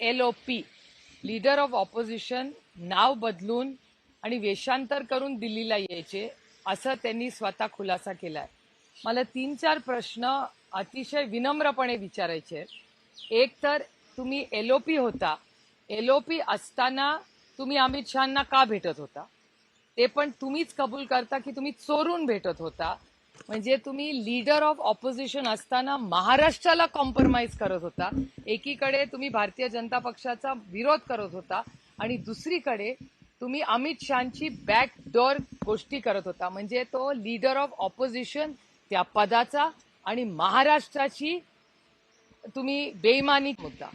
L O P leader of opposition नाव बदलून आणि वेषांतर करून दिल्लीला यायचे असं त्यांनी स्वतः खुलासा केलाय. मला तीन चार प्रश्न अतिशय विनम्रपणे विचारायचे आहेत. एक तर तुम्ही एल ओ पी होता. एल ओ पी असताना तुम्ही अमित शहाना का भेटत होता? ते पण तुम्हीच कबूल करता की तुम्ही चोरून भेटत होता? म्हणजे तुम्ही लीडर ऑफ ऑपोजिशन असताना महाराष्ट्राला कॉम्प्रोमाइज करत होता. एकीकडे तुम्ही भारतीय जनता पक्षाचा विरोध करत होता आणि दुसरीकडे तुम्ही अमित शहाची बॅकडोर गोष्टी करत होता. म्हणजे तो लीडर ऑफ ऑपोजिशन त्या पदाचा आणि महाराष्ट्राची तुम्ही बेईमानी मुद्दा.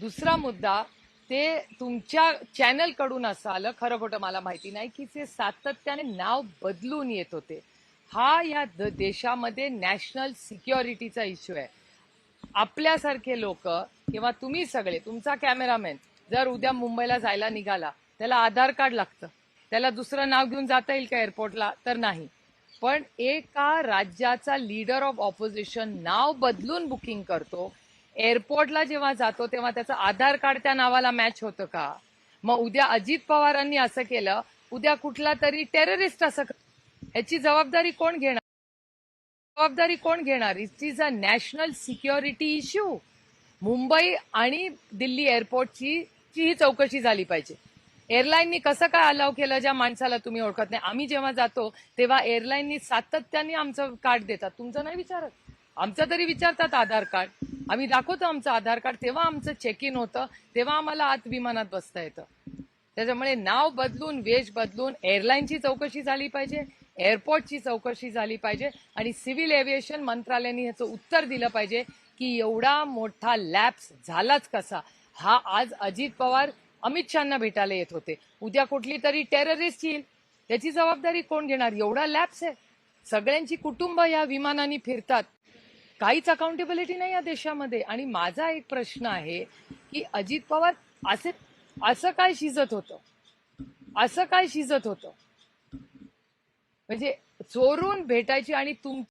दुसरा मुद्दा ते तुमच्या चॅनलकडून असं आलं खरं खोटं मला माहिती नाही की ते सातत्याने नाव बदलून येत होते. हा या देशामध्ये नॅशनल सिक्युरिटीचा इश्यू आहे. आपल्यासारखे लोक किंवा तुम्ही सगळे तुमचा कॅमेरामॅन जर उद्या मुंबईला जायला निघाला त्याला आधार कार्ड लागतं. त्याला दुसरं नाव घेऊन जाता येईल का एअरपोर्टला तर नाही. पण एका राज्याचा लीडर ऑफ ऑपोजिशन नाव बदलून बुकिंग करतो. एअरपोर्टला जेव्हा जातो तेव्हा त्याचं आधार कार्ड त्या नावाला मॅच होतं का? मग उद्या अजित पवारांनी असं केलं उद्या कुठला तरी टेररिस्ट असं याची जबाबदारी कोण घेणार? जबाबदारी कोण घेणार? It is a national security issue Mumbai आणि दिल्ली एअरपोर्टची ची ही चौकशी झाली पाहिजे. एअरलाईननी कसं काय अलाव केलं ज्या माणसाला तुम्ही ओळखत नाही? आम्ही जेव्हा जातो तेव्हा एअरलाईननी सातत्याने आमचं कार्ड देतात. तुमचं नाही विचारत. आमचं तरी विचारतात आधार कार्ड. आम्ही दाखवतो आमचं आधार कार्ड. तेव्हा आमचं चेक इन होतं. तेव्हा आम्हाला आत विमानात बसता येतं. त्याच्यामुळे नाव बदलून वेश बदलून एअरलाईनची चौकशी झाली पाहिजे. एअरपोर्टची चौकशी झाली पाहिजे आणि सिव्हिल एव्हिएशन मंत्रालयाने ह्याचं उत्तर दिलं पाहिजे की एवढा मोठा लॅप्स झालाच कसा? हा आज अजित पवार अमित शहाना भेटायला येत होते. उद्या कुठली तरी टेररिस्ट येईल. त्याची जबाबदारी कोण घेणार? एवढा लॅप्स आहे. सगळ्यांची कुटुंब या विमानाने फिरतात. काहीच अकाउंटेबिलिटी नाही या देशामध्ये. आणि माझा एक प्रश्न आहे की अजित पवार असे असं काय शिजत होतं? असं काय शिजत होतं? म्हणजे चोरून भेटायची आणि तुम